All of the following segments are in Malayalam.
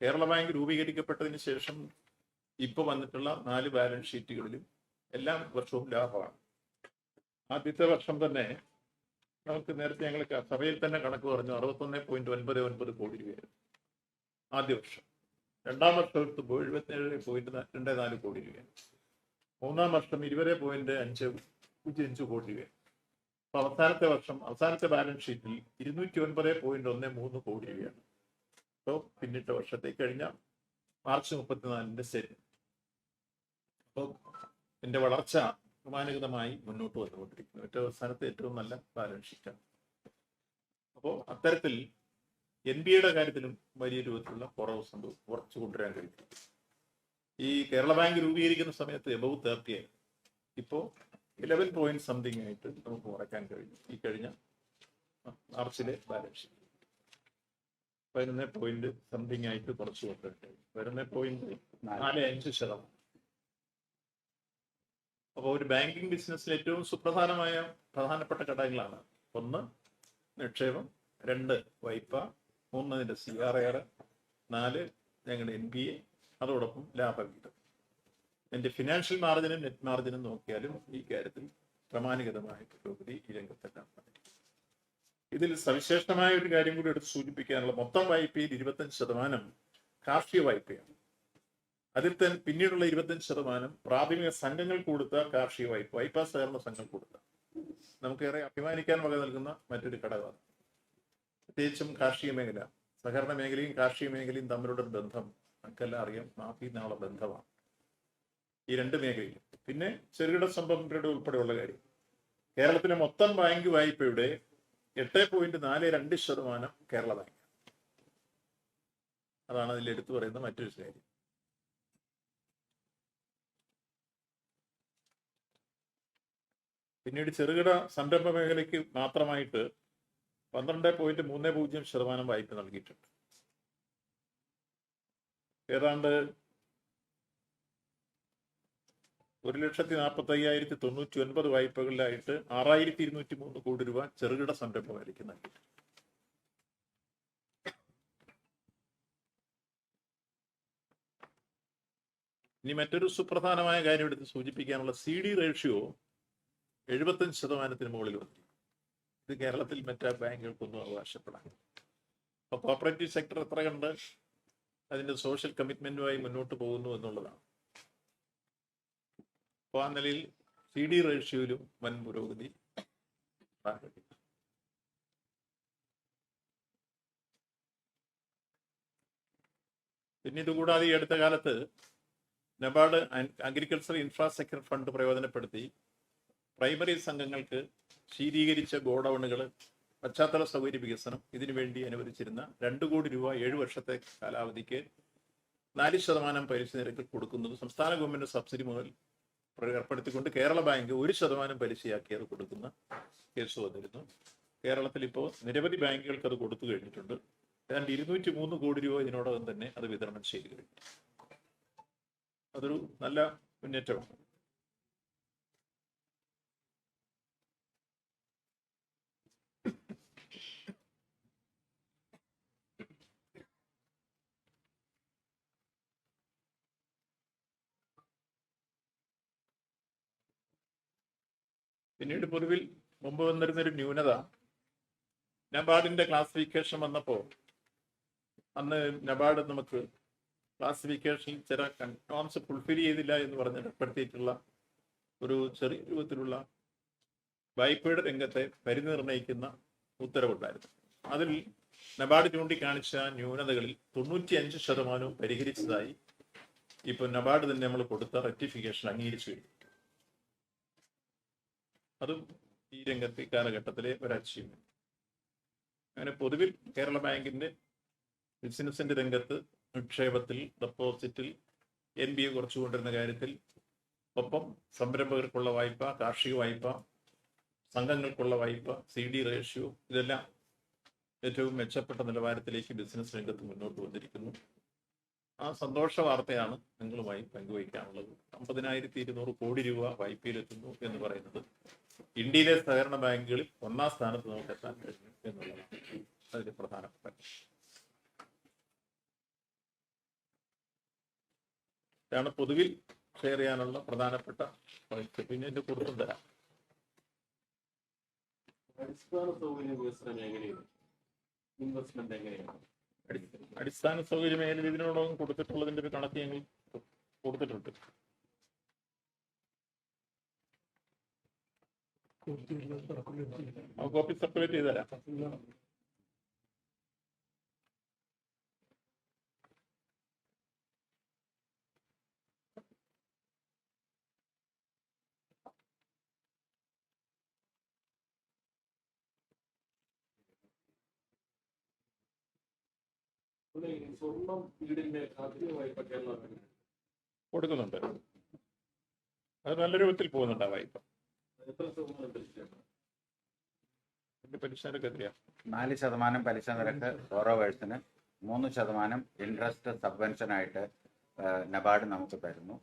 കേരള ബാങ്ക് രൂപീകരിക്കപ്പെട്ടതിന് ശേഷം ഇപ്പോൾ വന്നിട്ടുള്ള നാല് ബാലൻസ് ഷീറ്റുകളിലും എല്ലാ വർഷവും ലാഭമാണ്. ആദ്യത്തെ വർഷം തന്നെ നമുക്ക് നേരത്തെ ഞങ്ങൾ സഭയിൽ തന്നെ കണക്ക് പറഞ്ഞു അറുപത്തൊന്ന് പോയിന്റ് ഒൻപത് ഒൻപത് കോടി രൂപയായിരുന്നു. ആദ്യ വർഷം. രണ്ടാം വർഷം എടുത്തപ്പോൾ എഴുപത്തിയേഴ് പോയിന്റ് രണ്ട് നാല് കോടി രൂപയാണ് മൂന്നാം വർഷം ഇരുപത് പോയിന്റ് അഞ്ച് പൂജ്യം അഞ്ച് കോടി രൂപയാണ് അപ്പൊ അവസാനത്തെ വർഷം അവസാനത്തെ ബാലൻസ് ഷീറ്റിൽ ഇരുന്നൂറ്റി ഒൻപത് പോയിന്റ് ഒന്ന് മൂന്ന് കോടി രൂപയാണ്. അപ്പോൾ പിന്നിട്ട വർഷത്തേക്ക് കഴിഞ്ഞ മാർച്ച് മുപ്പത്തിനാലിന്റെ സെറ്റ് അപ്പോൾ എന്റെ വളർച്ച ക്രമാനുഗതമായി മുന്നോട്ട് വന്നുകൊണ്ടിരിക്കുന്നു. ഏറ്റവും അവസാനത്തെ ഏറ്റവും നല്ല ബാലൻസ് ഷീറ്റാണ് അപ്പോൾ അത്തരത്തിൽ എൻ ബി എയുടെ കാര്യത്തിലും വലിയ രൂപത്തിലുള്ള കുറവ് സംഭവം കുറച്ച് കൊണ്ടുവരാൻ കഴിയും ഈ കേരള ബാങ്ക് രൂപീകരിക്കുന്ന സമയത്ത് എബവ് തേർട്ടി ആയി. ഇപ്പോൾ ഇലവൻ പോയിന്റ് സംതിങ് ആയിട്ട് നമുക്ക് കുറയ്ക്കാൻ കഴിഞ്ഞു. ഈ കഴിഞ്ഞ മാർച്ചിലെ ബാലൻസ് ഷീറ്റ് പതിനൊന്ന് പോയിന്റ് സംതിങ് ആയിട്ട് കുറച്ച് കൊടുത്തിട്ട് പതിനൊന്ന് പോയിന്റ് നാല് അഞ്ച് ശതമാനം. അപ്പോൾ ഒരു ബാങ്കിങ് ബിസിനസ്സിൽ ഏറ്റവും സുപ്രധാനമായ പ്രധാനപ്പെട്ട ഘടകങ്ങളാണ്. ഒന്ന് നിക്ഷേപം. രണ്ട് വായ്പ മൂന്ന് ഇതിന്റെ സി ആർ ആർ നാല് ഞങ്ങളുടെ എൻ പി എ അതോടൊപ്പം ലാഭവിഹിതം എന്റെ ഫിനാൻഷ്യൽ മാർജിനും നെറ്റ് മാർജിനും നോക്കിയാലും ഈ കാര്യത്തിൽ ക്രമാനുഗതമായ പുരോഗതി ഈ രംഗത്തെല്ലാം. ഇതിൽ സവിശേഷമായ ഒരു കാര്യം കൂടി എടുത്ത് സൂചിപ്പിക്കാനുള്ള മൊത്തം വായ്പയിൽ ഇരുപത്തഞ്ച് ശതമാനം കാർഷിക വായ്പയാണ്. അതിൽ തന്നെ പിന്നീടുള്ള ഇരുപത്തഞ്ച് ശതമാനം പ്രാഥമിക സംഘങ്ങൾ കൊടുത്ത കാർഷിക വായ്പ വായ്പാ സഹകരണ സംഘം കൊടുത്ത. നമുക്കേറെ അഭിമാനിക്കാൻ വക നൽകുന്ന മറ്റൊരു ഘടകമാണ്. പ്രത്യേകിച്ചും കാർഷിക മേഖല സഹകരണ മേഖലയും കാർഷിക മേഖലയും തമ്മിലുള്ള ബന്ധം നമുക്കെല്ലാം അറിയാം. മാഫി നാളെ ബന്ധമാണ്. ഈ രണ്ട് മേഖലയിൽ പിന്നെ ചെറുകിട സംരംഭങ്ങളുടെ ഉൾപ്പെടെയുള്ള കാര്യം. കേരളത്തിലെ മൊത്തം ബാങ്ക് വായ്പയുടെ എട്ട് പോയിന്റ് നാല് രണ്ട് ശതമാനം കേരള ബാങ്ക്. അതാണ് അതിൽ എടുത്തു പറയുന്ന മറ്റൊരു കാര്യം. പിന്നീട് ചെറുകിട സംരംഭ മേഖലയ്ക്ക് മാത്രമായിട്ട് പന്ത്രണ്ട് പോയിന്റ് മൂന്ന് പൂജ്യം ശതമാനം വായ്പ നൽകിയിട്ടുണ്ട്. ഏതാണ്ട് ഒരു ലക്ഷത്തി നാൽപ്പത്തി അയ്യായിരത്തി തൊണ്ണൂറ്റി ഒൻപത് വായ്പകളിലായിട്ട് ആറായിരത്തി ഇരുന്നൂറ്റി മൂന്ന് കോടി രൂപ ചെറുകിട സംരംഭമായിരിക്കും നൽകി ഇനി മറ്റൊരു സുപ്രധാനമായ കാര്യം എടുത്ത് സൂചിപ്പിക്കാനുള്ള സി ഡി റേഷ്യോ എഴുപത്തഞ്ച് ശതമാനത്തിന് മുകളിൽ വന്നു. ഇത് കേരളത്തിൽ മറ്റ് ബാങ്കുകൾക്കൊന്നും അവകാശപ്പെടാം അപ്പൊ കോപ്പറേറ്റീവ് സെക്ടർ എത്ര കണ്ട് അതിന്റെ സോഷ്യൽ കമ്മിറ്റ്മെന്റുമായി മുന്നോട്ട് പോകുന്നു എന്നുള്ളതാണ്. അപ്പോൾ ആ നിലയിൽ സി ഡി റേഷ്യോയിലും വൻ പുരോഗതി. പിന്നെ ഇതുകൂടാതെ ഈ അടുത്ത കാലത്ത് നബാർഡ് അഗ്രികൾച്ചർ ഇൻഫ്രാസ്ട്രക്ചർ ഫണ്ട് പ്രയോജനപ്പെടുത്തി പ്രൈമറി സംഘങ്ങൾക്ക് ശീതീകരിച്ച ഗോഡൌണുകൾ പശ്ചാത്തല സൗകര്യ വികസനം ഇതിനുവേണ്ടി അനുവദിച്ചിരുന്ന രണ്ട് കോടി രൂപ ഏഴ് വർഷത്തെ കാലാവധിക്ക് നാല് ശതമാനം പലിശ നിരക്കിൽ കൊടുക്കുന്നത് സംസ്ഥാന ഗവൺമെന്റ് സബ്സിഡി മുതൽ ഏർപ്പെടുത്തിക്കൊണ്ട് കേരള ബാങ്ക് ഒരു ശതമാനം പലിശയാക്കി അത് കൊടുക്കുന്ന കേസ് വന്നിരുന്നു. കേരളത്തിൽ ഇപ്പോൾ നിരവധി ബാങ്കുകൾക്ക് അത് കൊടുത്തു കഴിഞ്ഞിട്ടുണ്ട്. ഏതാണ്ട് ഇരുന്നൂറ്റി മൂന്ന് കോടി രൂപ ഇതിനോടകം തന്നെ അത് വിതരണം ചെയ്തു കഴിഞ്ഞു. അതൊരു നല്ല മുന്നേറ്റമാണ്. പിന്നീട് പൊതുവിൽ മുമ്പ് വന്നിരുന്നൊരു ന്യൂനത. നബാർഡിന്റെ ക്ലാസിഫിക്കേഷൻ വന്നപ്പോൾ അന്ന് നബാർഡ് നമുക്ക് ക്ലാസിഫിക്കേഷൻ ചില നോംസ് ഫുൾഫിൽ ചെയ്തില്ല എന്ന് പറഞ്ഞ് ഏർപ്പെടുത്തിയിട്ടുള്ള ഒരു ചെറിയ രൂപത്തിലുള്ള വായ്പയുടെ രംഗത്തെ പരിധി നിർണയിക്കുന്ന ഉത്തരവുണ്ടായിരുന്നു. അതിൽ നബാർഡ് ചൂണ്ടിക്കാണിച്ച ന്യൂനതകളിൽ തൊണ്ണൂറ്റി അഞ്ച് ശതമാനവും പരിഹരിച്ചതായി ഇപ്പൊ നബാർഡ് തന്നെ നമ്മൾ കൊടുത്ത റെക്ടിഫിക്കേഷൻ അംഗീകരിച്ചു കഴിഞ്ഞു. അതും ഈ രംഗത്ത് കാലഘട്ടത്തിലെ ഒരു അച്ചീവ്മെന്റ് അങ്ങനെ പൊതുവിൽ കേരള ബാങ്കിന്റെ ബിസിനസിന്റെ രംഗത്ത് നിക്ഷേപത്തിൽ ഡെപ്പോസിറ്റിൽ എൻ ബി എ കുറച്ചുകൊണ്ടിരുന്ന കാര്യത്തിൽ ഒപ്പം സംരംഭകർക്കുള്ള വായ്പ കാർഷിക വായ്പ സംഘങ്ങൾക്കുള്ള വായ്പ സി ഡി റേഷ്യോ ഇതെല്ലാം ഏറ്റവും മെച്ചപ്പെട്ട നിലവാരത്തിലേക്ക് ബിസിനസ് രംഗത്ത് മുന്നോട്ട് വന്നിരിക്കുന്നു. ആ സന്തോഷ വാർത്തയാണ് നിങ്ങളുമായി പങ്കുവയ്ക്കാനുള്ളത്. അമ്പതിനായിരത്തി ഇരുന്നൂറ് കോടി രൂപ വായ്പയിലെത്തുന്നു എന്ന് പറയുന്നത് ഇന്ത്യയിലെ സഹകരണ ബാങ്കുകളിൽ ഒന്നാം സ്ഥാനത്ത് നമുക്ക് എത്താൻ കഴിഞ്ഞു എന്നുള്ളതാണ് അതിന്റെ പ്രധാനപ്പെട്ട ഇതാണ് പൊതുവിൽ ഷെയർ ചെയ്യാനുള്ള പ്രധാനപ്പെട്ട പോയിന്റ് പിന്നെ എന്റെ കുറിപ്പും തരാം. അടിസ്ഥാന സൗകര്യ വികസനം എങ്ങനെയാണ്? ഇൻവെസ്റ്റ്മെന്റ് എങ്ങനെയാണ്? അടി- അടിസ്ഥാന സൗകര്യം ഏത് ഇതിനോടൊപ്പം കൊടുത്തിട്ടുള്ളതിന്റെ ഒരു കണക്ക് ഞങ്ങൾ കൊടുത്തിട്ടുണ്ട്. കോപ്പി സെപ്പറേറ്റ് ചെയ്ത് കൊടുക്കുന്നുണ്ട്. അത് നല്ല രൂപത്തിൽ പോകുന്നുണ്ട് ആ വായ്പ. നാല് ശതമാനം പലിശ നിരക്ക് ബോറോവേഴ്സിന് മൂന്ന് ശതമാനം ഇൻട്രസ്റ്റ് സബ്വെൻഷൻ ആയിട്ട് നബാർഡ് നമുക്ക് തരുന്നു.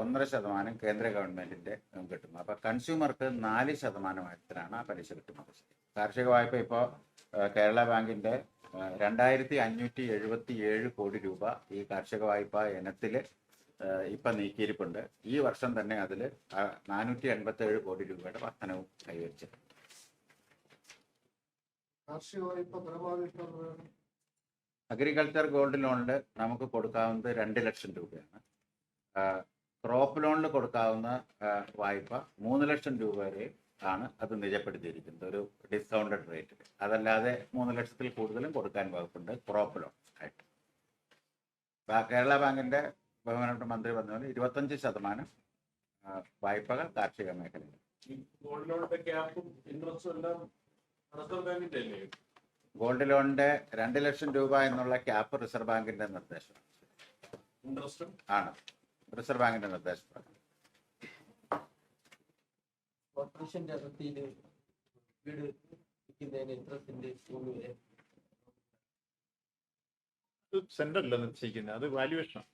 ഒന്നര ശതമാനം കേന്ദ്ര ഗവൺമെന്റിന്റെ കിട്ടുന്നു. അപ്പൊ കൺസ്യൂമർക്ക് നാല് ശതമാനമായിട്ടാണ് ആ പലിശ കിട്ടുന്നത്. കാർഷിക വായ്പ ഇപ്പോൾ കേരള ബാങ്കിന്റെ രണ്ടായിരത്തി അഞ്ഞൂറ്റി എഴുപത്തി ഏഴ് കോടി രൂപ ഈ കാർഷിക വായ്പ ഇനത്തിൽ ഇപ്പൊ നീക്കിയിരിപ്പുണ്ട്. ഈ വർഷം തന്നെ അതിൽ നാനൂറ്റി എൺപത്തി ഏഴ് കോടി രൂപയുടെ വർധനവും കൈവരിച്ചു കാർഷിക വായ്പ പരമാവധി അഗ്രികൾച്ചർ ഗോൾഡ് ലോണിൽ നമുക്ക് കൊടുക്കാവുന്നത് രണ്ട് ലക്ഷം രൂപയാണ്. ക്രോപ്പ് ലോണിൽ കൊടുക്കാവുന്ന വായ്പ മൂന്ന് ലക്ഷം രൂപ വരെ ആണ് അത് നിജപ്പെടുത്തിയിരിക്കുന്നത്. ഒരു ഡിസ്കൗണ്ടഡ് റേറ്റ് അതല്ലാതെ മൂന്ന് ലക്ഷത്തിൽ കൂടുതലും കൊടുക്കാൻ വകുപ്പുണ്ട് ക്രോപ്പ് ലോൺ ആയിട്ട്. കേരള ബാങ്കിന്റെ ബഹുമാനപ്പെട്ട മന്ത്രി പറഞ്ഞ പോലെ ഇരുപത്തഞ്ച് ശതമാനം വായ്പകൾ കാർഷിക മേഖലയിൽ. ഗോൾഡ് ലോണിന്റെ രണ്ട് ലക്ഷം രൂപ എന്നുള്ള ക്യാപ്പ് റിസർവ് ബാങ്കിന്റെ നിർദ്ദേശം. ഇൻട്രസ്റ്റും ആണ്. റിസർവ് ബാങ്കിന്റെ നിർദ്ദേശം കോർപ്പറേഷന്റെ അതിർത്തിയിൽ വീട് വിൽക്കുന്നതിന് ഇൻട്രസ്റ്റിന്റെ മൂന്ന് വരെ. അത് സെന്ററില്ല നിശ്ചയിക്കുന്നത് അത് വാല്യുവേഷനാണ്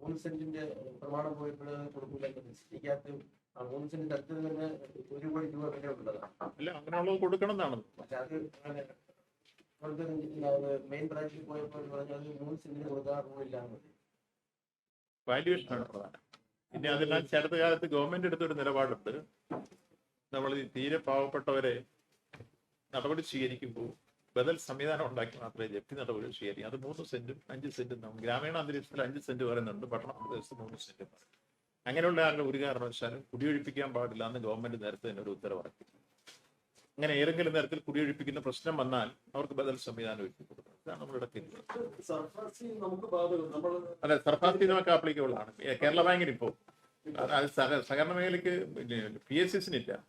മൂന്ന് സെന്റിന്റെ പ്രമാണം പോയപ്പോൾ കൊടുക്കില്ലാത്ത നിശ്ചയിക്കാത്ത ആ മൂന്ന് സെന്റിന്റെ അടുത്ത് തന്നെ ഒരു കോടി രൂപ വില ഉള്ളതാണ്. അല്ല അങ്ങനെയുള്ളത് കൊടുക്കണം എന്നാണ് പക്ഷെ അത് മെയിൻ ബ്രാഞ്ചിൽ പോയപ്പോൾ പറഞ്ഞത് മൂന്ന് സെന്റിന് കൊടുക്കാൻ റൂളില്ല വാല്യുവേഷനാണ് പ്രധാനം. പിന്നെ അതെല്ലാം അടുത്ത കാലത്ത് ഗവൺമെന്റ് എടുത്തൊരു നിലപാടുണ്ട്. നമ്മൾ തീരെ പാവപ്പെട്ടവരെ നടപടി സ്വീകരിക്കുമ്പോൾ ബദൽ സംവിധാനം ഉണ്ടാക്കി മാത്രമേ ജപ്തി നടപടി സ്വീകരിക്കും. അത് മൂന്ന് സെന്റും അഞ്ച് സെന്റും ഗ്രാമീണ അന്തരീക്ഷത്തിൽ അഞ്ച് സെന്റ് പറയുന്നുണ്ട്. പട്ടണ പ്രദേശത്ത് മൂന്ന് സെന്റ് പറയും. അങ്ങനെയുള്ള ആരുടെ ഒരു കാരണവശാലും കുടിയൊഴിപ്പിക്കാൻ പാടില്ല എന്ന് ഗവൺമെന്റ് നേരത്തെ തന്നെ ഒരു ഉത്തരവിറക്കി അങ്ങനെ ഏതെങ്കിലും തരത്തിൽ കുടിയൊഴിപ്പിക്കുന്ന പ്രശ്നം വന്നാൽ അവർക്ക് ബദൽ സംവിധാനം ഒരുക്കി കൊടുക്കണം. ഇതാണ് നമ്മുടെ അതെ സർഫാസി നമുക്ക് ആപ്ലിക്കബിൾ ആണ് കേരള ബാങ്കിന് സഹ- സഹകരണ മേഖലയ്ക്ക് പി എസ് എസിനില്ല.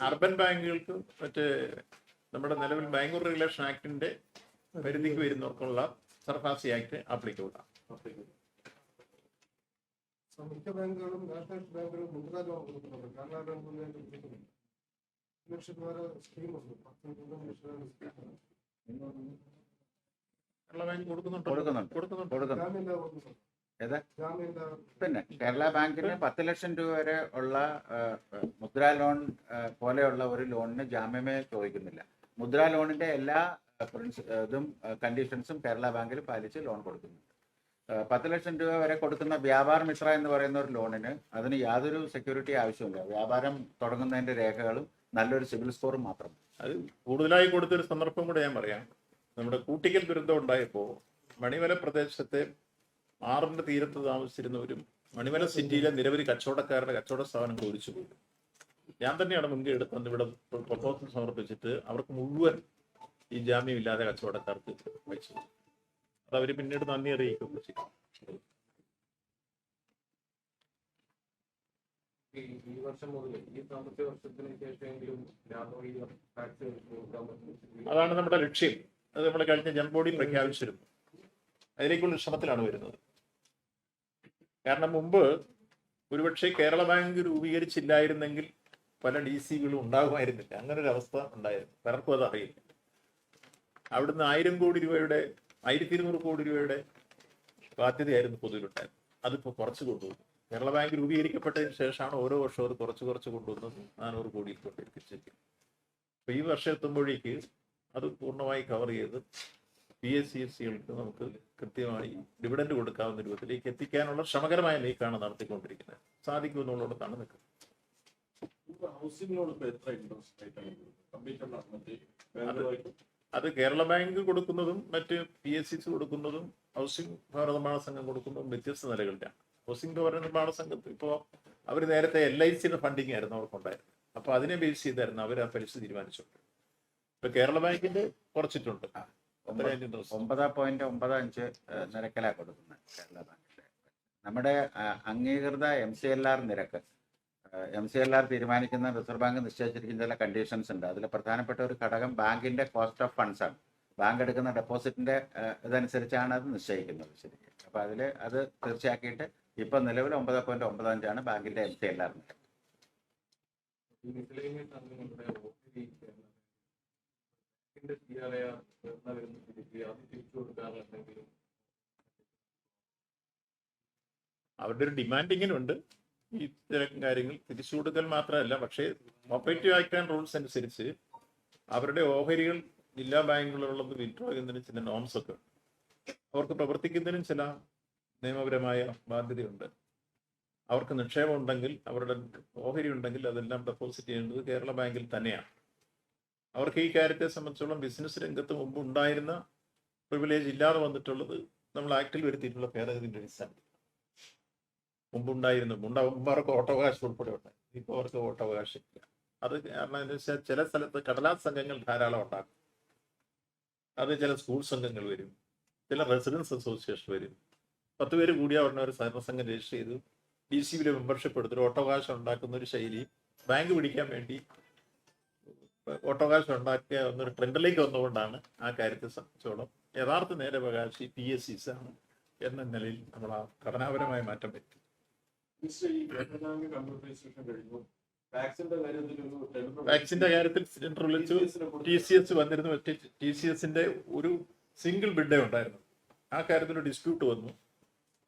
അർബൻ ബാങ്കുകൾക്ക് മറ്റേ നമ്മുടെ നിലവിൽ ബാങ്ക് റെഗുലേഷൻ ആക്ടിന്റെ പരിധിക്ക് വരുന്നവർക്കുള്ള സർഫാസി ആക്ട് ആപ്ലിക്കബിൾ ആണ്. മിക്ക ബാങ്കുകളും നാഷണൽ ബാങ്കുകളും കൊടുക്കുന്നുണ്ട്. കർണാടക ലക്ഷദ്വാര സ്കീമുണ്ട് കേരള ബാങ്ക് കൊടുക്കുന്നുണ്ട്? കൊടുക്കുന്നുണ്ട്. പിന്നെ കേരള ബാങ്കിന് പത്ത് ലക്ഷം രൂപ വരെ ഉള്ള മുദ്രാ ലോൺ പോലെയുള്ള ഒരു ലോണിന് ജാമ്യമേ ചോദിക്കുന്നില്ല. മുദ്രാ ലോണിന്റെ എല്ലാ ഇതും കണ്ടീഷൻസും കേരള ബാങ്കിൽ പാലിച്ച് ലോൺ കൊടുക്കുന്നുണ്ട്. പത്ത് ലക്ഷം രൂപ വരെ കൊടുക്കുന്ന വ്യാപാര മിത്ര എന്ന് പറയുന്ന ഒരു ലോണിന് അതിന് യാതൊരു സെക്യൂരിറ്റി ആവശ്യമില്ല വ്യാപാരം തുടങ്ങുന്നതിന്റെ രേഖകളും നല്ലൊരു സിവിൽ സ്കോറും മാത്രം. അത് കൂടുതലായി കൊടുത്തൊരു സന്ദർഭം കൂടെ ഞാൻ പറയാം. നമ്മുടെ കൂട്ടിക്കൽ ദുരന്തം ഉണ്ടായപ്പോൾ മണിമല പ്രദേശത്തെ ആറിന്റെ തീരത്ത് താമസിച്ചിരുന്നവരും മണിമല സിറ്റിയിലെ നിരവധി കച്ചവടക്കാരുടെ കച്ചവട സ്ഥാപനങ്ങൾ ഒഴിച്ചു പോയി ഞാൻ തന്നെയാണ് മുൻകൈ എടുത്തത് ഇവിടെ പ്രപ്പോസൽ സമർപ്പിച്ചിട്ട് അവർക്ക് മുഴുവൻ ഈ ജാമ്യം ഇല്ലാതെ കച്ചവടക്കാർക്ക് വെച്ചു അത് അവർ പിന്നീട് നന്ദി അറിയിക്കുകയൊക്കെ ഈ വർഷം മുതൽ ഈ സാമ്പത്തിക വർഷത്തിന് ശേഷമെങ്കിലും അതാണ് നമ്മുടെ ലക്ഷ്യം. അത് നമ്മൾ കഴിഞ്ഞ ജനബോഡി പ്രഖ്യാപിച്ചിരുന്നു. അതിലേക്കുള്ള ശ്രമത്തിലാണ് വരുന്നത്. കാരണം മുമ്പ് ഒരുപക്ഷെ കേരള ബാങ്ക് രൂപീകരിച്ചില്ലായിരുന്നെങ്കിൽ പല ഡി സികളും ഉണ്ടാകുമായിരുന്നില്ല. അവസ്ഥ ഉണ്ടായിരുന്നു. പലർക്കും അത് അറിയില്ല. അവിടുന്ന് ആയിരം കോടി രൂപയുടെ ആയിരത്തി ഇരുന്നൂറ് കോടി രൂപയുടെ ബാധ്യതയായിരുന്നു പൊതുവിലുണ്ടായത് അതിപ്പോൾ കുറച്ച് കൊണ്ടുവന്നു. കേരള ബാങ്ക് രൂപീകരിക്കപ്പെട്ടതിന് ശേഷമാണ് ഓരോ വർഷവും അത് കുറച്ച് കുറച്ച് കൊണ്ടുവന്ന് നാനൂറ് കോടിയിൽ കൊണ്ടെത്തിച്ചിരിക്കുന്നത് അപ്പൊ ഈ വർഷം എത്തുമ്പോഴേക്ക് അത് പൂർണമായി കവർ ചെയ്ത് പി എസ് സി എസ് സികൾക്ക് നമുക്ക് കൃത്യമായി ഡിവിഡൻഡ് കൊടുക്കാവുന്ന രൂപത്തിലേക്ക് എത്തിക്കാനുള്ള ശ്രമകരമായ നീക്കമാണ് നടത്തിക്കൊണ്ടിരിക്കുന്നത്. സാധിക്കുമെന്നുള്ളിടത്താണ് നിൽക്കുന്നത്. അത് കേരള ബാങ്ക് കൊടുക്കുന്നതും മറ്റ് പി എസ് സിസ് കൊടുക്കുന്നതും ഹൗസിംഗ് ഭവന നിർമ്മാണ സംഘം കൊടുക്കുന്നതും വ്യത്യസ്ത നിലകളിലാണ്. ഹൗസിംഗ് ഭവന നിർമ്മാണ സംഘത്തിൽ ഇപ്പോൾ അവർ നേരത്തെ എൽ ഐ സിയുടെ ഫണ്ടിങ് ആയിരുന്നു അവർക്കുണ്ടായിരുന്നത്. അപ്പോൾ അതിനെ ബേസ് ചെയ്തായിരുന്നു അവർ ആ പലിശ തീരുമാനിച്ചിട്ടുണ്ട് ഇപ്പൊ കേരള ബാങ്കിന്റെ കുറച്ചിട്ടുണ്ട്. ഒമ്പത് പോയിന്റ് ഒമ്പത് അഞ്ച് നിരക്കിലാണ് കൊടുക്കുന്നത് കേരള ബാങ്കിന്റെ. നമ്മുടെ അംഗീകൃത എം സി എൽ ആർ നിരക്ക് എം സി എൽ ആർ തീരുമാനിക്കുന്ന റിസർവ് ബാങ്ക് നിശ്ചയിച്ചിരിക്കുന്ന ചില കണ്ടീഷൻസ് ഉണ്ട്. അതിൽ പ്രധാനപ്പെട്ട ഒരു ഘടകം ബാങ്കിന്റെ കോസ്റ്റ് ഓഫ് ഫണ്ട്സ് ആണ്. ബാങ്ക് എടുക്കുന്ന ഡെപ്പോസിറ്റിന്റെ ഇതനുസരിച്ചാണ് അത് നിശ്ചയിക്കുന്നത് ശരിക്കും. അപ്പൊ അതിൽ അത് തീർച്ചയാക്കിയിട്ട് ഇപ്പൊ നിലവിൽ ഒമ്പത് പോയിന്റ് ഒമ്പത് അഞ്ചാണ് ബാങ്കിന്റെ എം സി എൽ ആർ അവരുടെ ഒരു ഈ ഇത്തരം കാര്യങ്ങൾ തിരിച്ചു കൊടുക്കൽ മാത്രമല്ല പക്ഷേ ഓപ്പറേറ്റീവ് ആക്ട് ആൻഡ് റൂൾസ് അനുസരിച്ച് അവരുടെ ഓഹരികൾ ജില്ലാ ബാങ്കുകളിലുള്ളത് വിഡ്രോ ചെയ്യുന്നതിന് ചില നോംസ് ഒക്കെ അവർക്ക് പ്രവർത്തിക്കുന്നതിനും ചില നിയമപരമായ ബാധ്യതയുണ്ട്. അവർക്ക് നിക്ഷേപം ഉണ്ടെങ്കിൽ അവരുടെ ഓഹരി ഉണ്ടെങ്കിൽ അതെല്ലാം ഡെപ്പോസിറ്റ് ചെയ്യേണ്ടത് കേരള ബാങ്കിൽ തന്നെയാണ്. അവർക്ക് ഈ കാര്യത്തെ സംബന്ധിച്ചോളം ബിസിനസ് രംഗത്ത് മുമ്പ് ഉണ്ടായിരുന്ന പ്രിവിലേജ് ഇല്ലാതെ വന്നിട്ടുള്ളത് നമ്മൾ ആക്ടിൽ വരുത്തിയിട്ടുള്ള ഭേദഗതിയുടെ അടിസ്ഥാനത്തിൽ മുമ്പുണ്ടായിരുന്നു. മുണ്ട മുമ്പവർക്ക് വോട്ടവകാശം ഉൾപ്പെടെ ഉണ്ട് ഇപ്പോൾ അവർക്ക് വോട്ടവകാശം ഇല്ല. അത് കാരണം എന്ന് വെച്ചാൽ ചില സ്ഥലത്ത് കടലാസ് സംഘങ്ങൾ ധാരാളം ഉണ്ടാക്കും. അത് ചില സ്കൂൾ സംഘങ്ങൾ വരും. ചില റെസിഡൻസ് അസോസിയേഷൻ വരും. പത്ത് പേര് കൂടിയ ഉടനെ ഒരു സഹകരണ സംഘം രജിസ്റ്റർ ചെയ്തു ഡി സി ബിയിലെ മെമ്പർഷിപ്പ് എടുത്തിട്ട് ഓട്ടോകാശം ഉണ്ടാക്കുന്ന ഒരു ശൈലി ബാങ്ക് പിടിക്കാൻ വേണ്ടി ഓട്ടോകാശം ഉണ്ടാക്കിയ ഒന്നൊരു ട്രെൻഡിലേക്ക് വന്നുകൊണ്ടാണ് ആ കാര്യത്തെ സംബന്ധിച്ചോളം യഥാർത്ഥ നേരവകാശി പി എസ് സിസ് ആണ് എന്ന നിലയിൽ നമ്മൾ ആ ഘടനാപരമായ മാറ്റം പറ്റി വാക്സിന്റെ കാര്യത്തിൽ സിലിണ്ടർ വിളിച്ചു ടി സി എസ് വന്നിരുന്നു. ടി സി എസിന്റെ ഒരു സിംഗിൾ ബിഡേ ഉണ്ടായിരുന്നു. ആ കാര്യത്തിൽ ഡിസ്പ്യൂട്ട് വന്നു.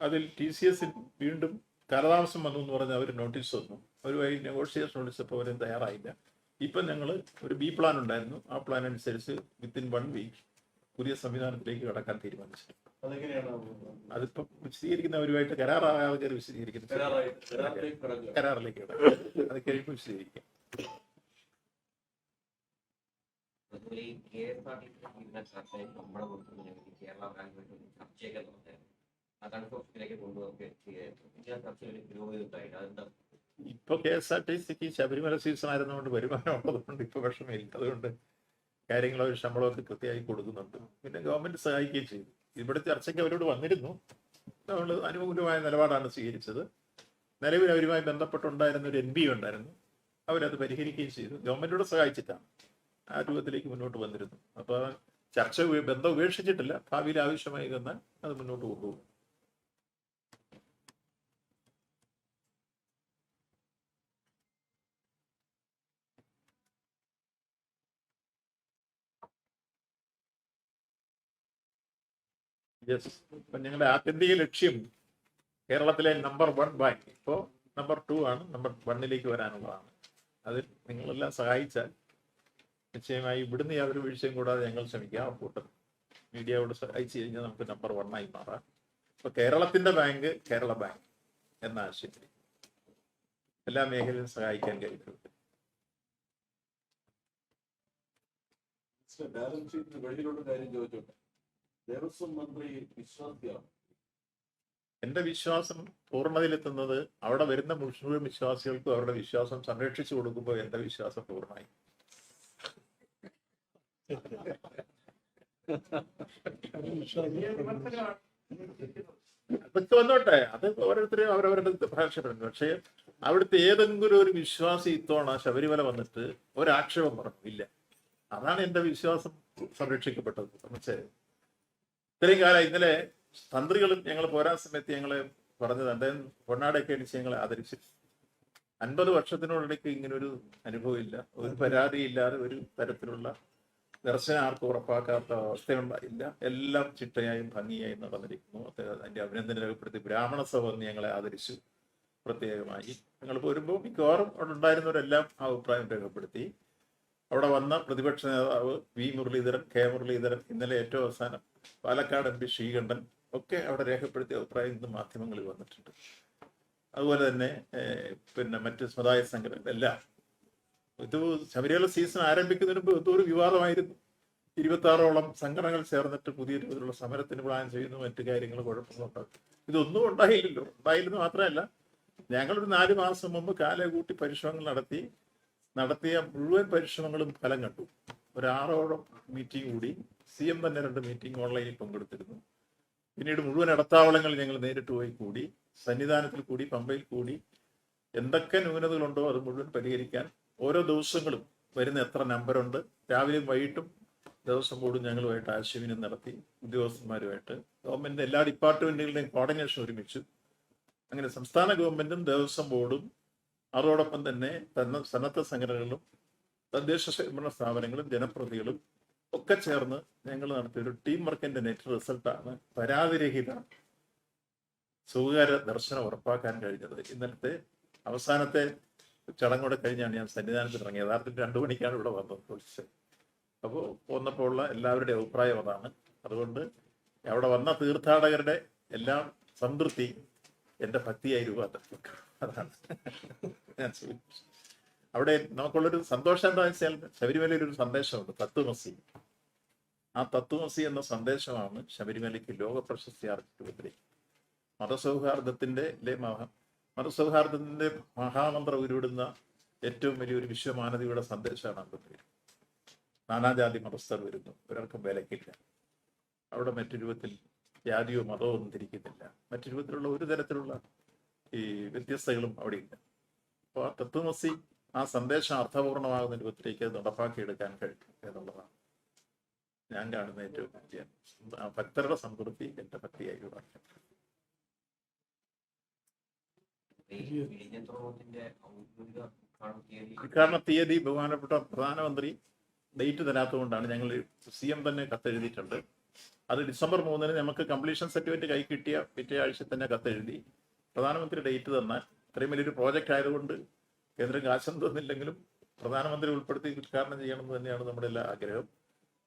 അതിൽ ടി സി എസ് വീണ്ടും കാലതാമസം വന്നു എന്ന് പറഞ്ഞ അവർ നോട്ടീസ് വന്നു. അവരുമായി നെഗോഷിയേഷൻ വിളിച്ചപ്പോൾ അവരും തയ്യാറായില്ല. ഇപ്പം ഞങ്ങൾ ഒരു ബി പ്ലാൻ ഉണ്ടായിരുന്നു. ആ പ്ലാൻ അനുസരിച്ച് വിത്തിൻ വൺ വീക്ക് പുതിയ സംവിധാനത്തിലേക്ക് കടക്കാൻ തീരുമാനിച്ചു അതിപ്പോ വിശദീകരിക്കുന്നവരുമായിട്ട് കരാറാകാതെ കരാറായി കരാറിലേക്ക് കടക്കാം അത് കഴിയുമ്പോൾ വിശദീകരിക്കാം. അതുപോലെ ഈ K S R T C ജീവനക്കാർക്ക് ശമ്പളം കൊടുക്കുന്നതിനെ പറ്റി കേരള ബാങ്ക് ഒരു ചർച്ചയൊക്കെ നടത്തായിരുന്നു. ആ കൺസോർഷ്യത്തിലേക്ക് കൊണ്ടുവർക്ക് ചെയ്യായിരുന്നു ഇന്ത്യ ചർച്ചയിൽ പുരോഗതി ഉണ്ടായില്ല അതെന്താ? ഇപ്പൊ കെ എസ് ആർ ടി സിക്ക് ശബരിമല സീസൺ ആയിരുന്നുകൊണ്ട് വരുമാനം ഉള്ളതുകൊണ്ട് ഇപ്പൊ വിഷമമില്ല. അതുകൊണ്ട് കാര്യങ്ങൾ അവർ ശമ്പളമൊക്കെ കൃത്യമായി കൊടുക്കുന്നുണ്ട്. പിന്നെ ഗവൺമെന്റ് സഹായിക്കുകയും ചെയ്തു. ഇവിടെ ചർച്ചയ്ക്ക് അവരോട് വന്നിരുന്നു. നമ്മൾ അനുകൂലമായ നിലപാടാണ് സ്വീകരിച്ചത്. നിലവിൽ അവരുമായി ബന്ധപ്പെട്ടുണ്ടായിരുന്ന ഒരു എൻ ബി ഉണ്ടായിരുന്നു. അവരത് പരിഹരിക്കുകയും ചെയ്തു. ഗവൺമെന്റിനോട് സഹായിച്ചിട്ടാണ് ആ രൂപത്തിലേക്ക് മുന്നോട്ട് വന്നിരുന്നു അപ്പൊ ചർച്ച ബന്ധം ഉപേക്ഷിച്ചിട്ടില്ല. ഭാവിയിൽ ആവശ്യമായി വന്നാൽ അത് മുന്നോട്ട് കൊണ്ടുപോകും. യെസ് ഇപ്പൊ ഞങ്ങളുടെ ആത്യന്തിക ലക്ഷ്യം കേരളത്തിലെ നമ്പർ വൺ ബാങ്ക് ഇപ്പോ നമ്പർ ടു ആണ് നമ്പർ വണ്ണിലേക്ക് വരാനുള്ളതാണ്. അതിൽ നിങ്ങളെല്ലാം സഹായിച്ചാൽ നിശ്ചയമായി ഇവിടുന്ന് യാതൊരു വീഴ്ചയും കൂടാതെ ഞങ്ങൾ ശ്രമിക്കാം. കൂട്ടം മീഡിയയോട് സഹായിച്ചു കഴിഞ്ഞാൽ നമുക്ക് നമ്പർ വണ്ണായി മാറാം. ഇപ്പൊ കേരളത്തിന്റെ ബാങ്ക് കേരള ബാങ്ക് എന്ന ആശയത്തിൽ എല്ലാ മേഖലയിലും സഹായിക്കാൻ കഴിയുന്നുണ്ട്. ബാലൻസ് ഷീറ്റിന് വെളിയിലുള്ള കാര്യം ചോദിച്ചോട്ടെ? മന്ത്രി എന്റെ വിശ്വാസം പൂർണതയിലെത്തുന്നത് അവിടെ വരുന്ന മുഴുവൻ വിശ്വാസികൾക്കും അവരുടെ വിശ്വാസം സംരക്ഷിച്ചു കൊടുക്കുമ്പോൾ എന്റെ വിശ്വാസം പൂർണമായി. അതൊക്കെ വന്നോട്ടെ. അത് ഓരോരുത്തരും അവരവരുടെ ഭാഷപ്പെടുന്നു പക്ഷേ അവിടുത്തെ ഏതെങ്കിലും ഒരു വിശ്വാസി ഇത്തോണ ശബരിമല വന്നിട്ട് ഒരാക്ഷേപം പറഞ്ഞു. ഇല്ല. അതാണ് എന്റെ വിശ്വാസം സംരക്ഷിക്കപ്പെട്ടത്. മനസ്സിലായോ? ഇത്രയും കാലം ഇന്നലെ തന്ത്രികളും ഞങ്ങൾ പോരാ സമയത്ത് ഞങ്ങളെ പറഞ്ഞത് അദ്ദേഹം പൊന്നാടൊക്കെ അടിച്ച് ഞങ്ങളെ ആദരിച്ചു. അൻപത് ഒരു അനുഭവം ഇല്ല ഒരു പരാതിയില്ലാതെ ഒരു തരത്തിലുള്ള ദർശനം ആർക്കും ഉറപ്പാക്കാത്ത അവസ്ഥയുണ്ടായില്ല. എല്ലാം ചിട്ടയായും ഭംഗിയായും നടന്നിരിക്കുന്നു. അതിന്റെ അഭിനന്ദനം രേഖപ്പെടുത്തി ബ്രാഹ്മണ സഭ എന്ന് ഞങ്ങളെ ആദരിച്ചു പ്രത്യേകമായി. ഞങ്ങൾ പോരുമ്പോൾ മിക്കവാറും അവിടെ ഉണ്ടായിരുന്നവരെല്ലാം അഭിപ്രായം രേഖപ്പെടുത്തി. അവിടെ വന്ന പ്രതിപക്ഷ നേതാവ് വി മുരളീധരൻ കെ മുരളീധരൻ ഇന്നലെ ഏറ്റവും അവസാനം പാലക്കാട് എം പി ശ്രീകണ്ഠൻ ഒക്കെ അവിടെ രേഖപ്പെടുത്തിയ അഭിപ്രായം ഇന്ന് മാധ്യമങ്ങളിൽ വന്നിട്ടുണ്ട്. അതുപോലെ തന്നെ പിന്നെ മറ്റ് സമുദായ സംഘടനകൾ എല്ലാം. ഇത് ശബരിമല സീസൺ ആരംഭിക്കുന്നതിന് മുമ്പ് ഇതൊരു വിവാദമായിരുന്നു. ഇരുപത്തി ആറോളം സംഘടനകൾ ചേർന്നിട്ട് പുതിയ രീതിയിലുള്ള സമരത്തിന് പ്ലാൻ ചെയ്യുന്നു മറ്റു കാര്യങ്ങൾ കുഴപ്പങ്ങളുണ്ടാകും ഇതൊന്നും ഉണ്ടായില്ലല്ലോ. ഉണ്ടായില്ലെന്ന് മാത്രമല്ല ഞങ്ങളൊരു നാല് മാസം മുമ്പ് കാല കൂട്ടി പരിശ്രമങ്ങൾ നടത്തി നടത്തിയ മുഴുവൻ പരിശ്രമങ്ങളും ഫലം കണ്ടു. ഒരാറോളം മീറ്റിംഗ് കൂടി സി എം തന്നെ രണ്ട് മീറ്റിംഗ് ഓൺലൈനിൽ പങ്കെടുത്തിരുന്നു. പിന്നീട് മുഴുവൻ ഇടത്താവളങ്ങൾ ഞങ്ങൾ നേരിട്ട് പോയി കൂടി സന്നിധാനത്തിൽ കൂടി പമ്പയിൽ കൂടി എന്തൊക്കെ ന്യൂനതകളുണ്ടോ അത് മുഴുവൻ പരിഹരിക്കാൻ ഓരോ ദിവസങ്ങളും വരുന്ന എത്ര നമ്പറുണ്ട് രാവിലെയും വൈകിട്ടും ദേവസ്വം ബോർഡും ഞങ്ങളുമായിട്ട് ആശയവിനിമയം നടത്തി ഉദ്യോഗസ്ഥന്മാരുമായിട്ട്. ഗവൺമെന്റ് എല്ലാ ഡിപ്പാർട്ട്മെന്റുകളുടെയും കോർഡിനേഷൻ ഒരുമിച്ചു. അങ്ങനെ സംസ്ഥാന ഗവൺമെന്റും ദേവസ്വം ബോർഡും അതോടൊപ്പം തന്നെ സന്നദ്ധ സംഘടനകളും തദ്ദേശ സ്വയംഭരണ സ്ഥാപനങ്ങളും ജനപ്രതിനിധികളും ഒക്കെ ചേർന്ന് ഞങ്ങൾ നടത്തിയ ഒരു ടീം വർക്കിന്റെ നെറ്റ് റിസൾട്ടാണ് പരാതിരഹിത സുഖകര ദർശനം ഉറപ്പാക്കാൻ കഴിഞ്ഞത്. ഇന്നലത്തെ അവസാനത്തെ ചടങ്ങോടെ കഴിഞ്ഞാണ് ഞാൻ സന്നിധാനത്തിൽ ഇറങ്ങിയത്. യഥാർത്ഥത്തിൽ രണ്ടു മണിക്കാണ് ഇവിടെ വന്നത് വിളിച്ചത് അപ്പോൾ വന്നപ്പോൾ ഉള്ള എല്ലാവരുടെയും അഭിപ്രായം അതാണ്. അതുകൊണ്ട് അവിടെ വന്ന തീർത്ഥാടകരുടെ എല്ലാം സംതൃപ്തി എന്റെ ഭക്തിയായി രൂപാന്തരപ്പെട്ടു അതാണ് അവിടെ നമുക്കുള്ളൊരു സന്തോഷം എന്താണെന്ന് വെച്ചാൽ ശബരിമലയിൽ ഒരു സന്ദേശമുണ്ട് തത്വമസി ആ തത്വമസി എന്ന സന്ദേശമാണ് ശബരിമലയ്ക്ക് ലോക പ്രശസ്തി ആർജിച്ചത് മതസൗഹാർദ്ദത്തിന്റെ മഹ മതസൗഹാർദ്ദത്തിന്റെ മഹാമന്ത്രം ഉരുവിടുന്ന ഏറ്റവും വലിയൊരു വിശ്വമാനതയുടെ സന്ദേശമാണ് അമ്പത്തി നാനാജാതി മതസ്ഥർ വരുന്നു. ഒരാൾക്കും വിലക്കില്ല. അവിടെ മറ്റു രൂപത്തിൽ ജാതിയോ മതമോ ഒന്നും തിരിക്കുന്നില്ല മറ്റു രൂപത്തിലുള്ള ഒരു തരത്തിലുള്ള ഈ വ്യത്യസ്തകളും അവിടെ ഇല്ല അപ്പോൾ ആ തത്വമസി ആ സന്ദേശം അർത്ഥപൂർണമാകുന്ന രൂപത്തിലേക്ക് അത് നടപ്പാക്കിയെടുക്കാൻ കഴിയും എന്നുള്ളതാണ്. ഞാൻ കാണുന്ന ഏറ്റവും വലിയ ഭക്തരുടെ സംതൃപ്തി എന്റെ ഭക്തിയായി തീയതി ഉദ്ഘാടന തീയതി ബഹുമാനപ്പെട്ട പ്രധാനമന്ത്രി ഡേറ്റ് തരാത്തതുകൊണ്ടാണ് ഞങ്ങൾ സി എം തന്നെ കത്തെഴുതിയിട്ടുണ്ട്. അത് ഡിസംബർ മൂന്നിന് നമുക്ക് കംപ്ലീഷൻ സർട്ടിഫിക്കറ്റ് കൈ കിട്ടിയ പിറ്റേ ആഴ്ച തന്നെ കത്തെഴുതി പ്രധാനമന്ത്രി ഡേറ്റ് തന്നാൽ ഇത്രയും വലിയൊരു പ്രോജക്റ്റ് ആയതുകൊണ്ട് കേന്ദ്രം കാശം തന്നില്ലെങ്കിലും പ്രധാനമന്ത്രി ഉൾപ്പെടുത്തി ഉദ്ഘാടനം ചെയ്യണമെന്ന് തന്നെയാണ് നമ്മുടെ എല്ലാ ആഗ്രഹം.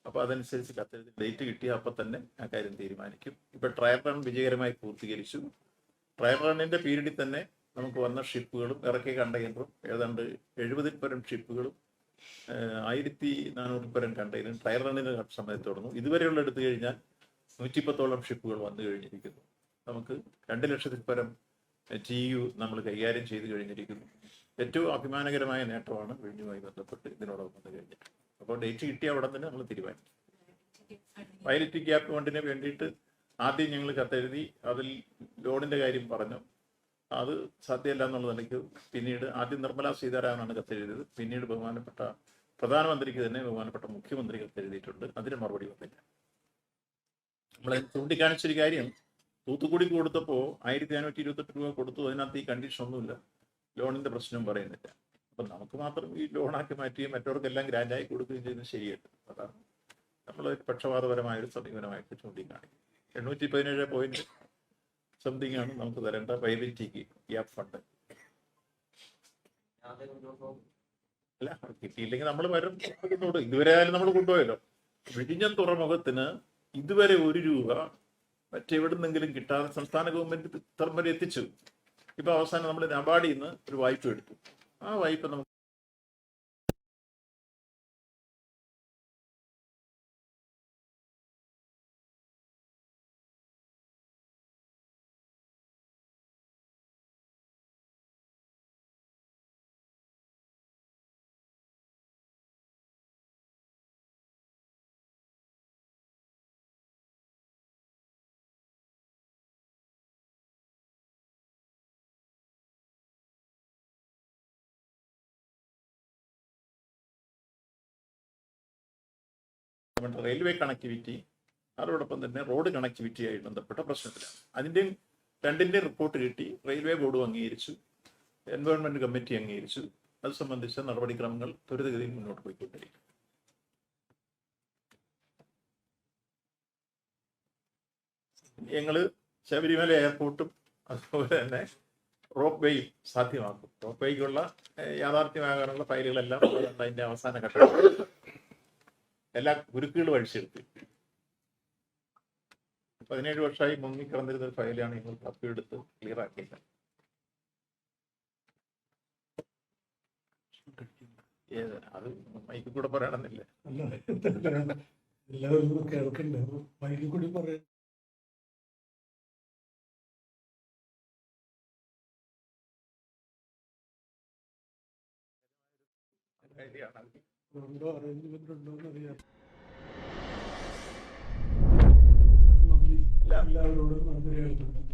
അപ്പോൾ അതനുസരിച്ച് കത്തെഴുതി ഡേറ്റ് കിട്ടിയ അപ്പം തന്നെ ആ കാര്യം തീരുമാനിക്കും. ഇപ്പൊ ട്രയൽ റൺ വിജയകരമായി പൂർത്തീകരിച്ചു. ട്രയൽ റണ്ണിന്റെ പീരീഡിൽ തന്നെ നമുക്ക് വന്ന ഷിപ്പുകളും ഇറക്കിയ കണ്ടെയ്നറും ഏതാണ്ട് എഴുപതിൽ പരം ഷിപ്പുകളും ആയിരത്തി നാനൂറിൽ പരം കണ്ടെയ്നറും ട്രയൽ റണ്ണിന് സമയത്ത് തുടങ്ങും ഇതുവരെയുള്ള എടുത്തു കഴിഞ്ഞാൽ നൂറ്റിപ്പത്തോളം ഷിപ്പുകൾ വന്നു കഴിഞ്ഞിരിക്കുന്നു. നമുക്ക് രണ്ട് ലക്ഷത്തിൽ പരം ടി യു നമ്മൾ കൈകാര്യം ചെയ്തു കഴിഞ്ഞിരിക്കുന്നു. ഏറ്റവും അഭിമാനകരമായ നേട്ടമാണ് വിഴിഞ്ഞുമായി ബന്ധപ്പെട്ട് ഇതിനോടൊപ്പം വന്നു കഴിഞ്ഞിട്ട് അപ്പോൾ ഡേറ്റ് കിട്ടിയ ഉടൻ തന്നെ നമ്മൾ തീരുമാനിക്കും. പൈലറ്റ് ഗ്യാപ്പ് ഫണ്ടിന് വേണ്ടിയിട്ട് ആദ്യം ഞങ്ങൾ കത്തെഴുതി അതിൽ ലോണിന്റെ കാര്യം പറഞ്ഞു. അത് സാധ്യമല്ല എന്നുള്ള നിലയ്ക്ക് പിന്നീട് ആദ്യം നിർമ്മലാ സീതാരാമനാണ് കത്തെഴുതിയത്. പിന്നീട് ബഹുമാനപ്പെട്ട പ്രധാനമന്ത്രിക്ക് തന്നെ ബഹുമാനപ്പെട്ട മുഖ്യമന്ത്രി കത്തെഴുതിയിട്ടുണ്ട്. അതിന് മറുപടി വന്നില്ല. നമ്മൾ ചൂണ്ടിക്കാണിച്ചൊരു കാര്യം തൂത്തുക്കുടി കൊടുത്തപ്പോൾ ആയിരത്തി അഞ്ഞൂറ്റി ഇരുപത്തെട്ട് രൂപ കൊടുത്തു. അതിനകത്ത് ഈ കണ്ടീഷൻ ഒന്നുമില്ല. ലോണിന്റെ പ്രശ്നം പറയുന്നില്ല. അപ്പൊ നമുക്ക് മാത്രം ഈ ലോണാക്കി മാറ്റുകയും മറ്റവർക്കെല്ലാം ഗ്രാൻഡായി കൊടുക്കുകയും ചെയ്യുന്നത് ശരിയല്ല അതാണ് നമ്മൾ പക്ഷപാതപരമായ ഒരു സമീപനമായിട്ട് ചൂണ്ടിക്കാണിക്കും എണ്ണൂറ്റി പതിനേഴ് പോയിന്റ് സംതിങ് ആണ് നമുക്ക് തരേണ്ട വൈബിലിറ്റിക്ക് ഗ്യാപ് ഫണ്ട്. അല്ല കിട്ടിയില്ലെങ്കിൽ നമ്മൾ വരും. കൊണ്ടുപോകും ഇതുവരെ ആയാലും നമ്മൾ കൊണ്ടുപോയല്ലോ. വിഴിഞ്ഞം തുറമുഖത്തിന് ഇതുവരെ ഒരു രൂപ മറ്റെവിടുന്നെങ്കിലും കിട്ടാതെ സംസ്ഥാന ഗവൺമെന്റ് ഇത്തരം വരെ എത്തിച്ചു. ഇപ്പൊ അവസാനം നമ്മൾ നബാഡിൽ നിന്ന് ഒരു വായ്പ എടുത്തു. ആ വായ്പ നമുക്ക് നമ്മുടെ റെയിൽവേ കണക്ടിവിറ്റി അതോടൊപ്പം തന്നെ റോഡ് കണക്ടിവിറ്റിയായി ബന്ധപ്പെട്ട പ്രശ്നത്തിലാണ് അതിന്റെയും രണ്ടിന്റെ റിപ്പോർട്ട് കിട്ടി റെയിൽവേ ബോർഡും അംഗീകരിച്ചു എൻവയോൺമെന്റ് കമ്മിറ്റി അംഗീകരിച്ചു. അത് സംബന്ധിച്ച നടപടിക്രമങ്ങൾ ത്വരിതഗതിയിൽ മുന്നോട്ട് പോയിക്കൊണ്ടിരിക്കും. ഞങ്ങൾ ശബരിമല എയർപോർട്ടും അതുപോലെ തന്നെ റോപ്പ് വേയും സാധ്യമാക്കും. റോപ്പ് വേക്കുള്ള യാഥാർത്ഥ്യമാകാനുള്ള ഫയലുകളെല്ലാം അതിന്റെ അവസാന ഘട്ടത്തിൽ എല്ലാ ഗുരുക്കുകളും അഴിച്ചെടുത്തു പതിനേഴ് വർഷമായി മുങ്ങിക്കിടന്നിരുന്ന ഒരു ഫയലാണ് ഞങ്ങൾ തപ്പിയെടുത്ത് ക്ലിയർ ആക്കിയത്. അത് മൈക്കിൽ കൂടെ പറയണമെന്നില്ല. എല്ലാവരും കേൾക്കണ്ടേ? മൈക്കിൽ കൂടി പറയാം. കാര്യമാണ് ഉണ്ടോ അറേഞ്ച്മെന്റ് ഉണ്ടോ എല്ലാവരോടും നന്ദി കേൾക്കുന്നു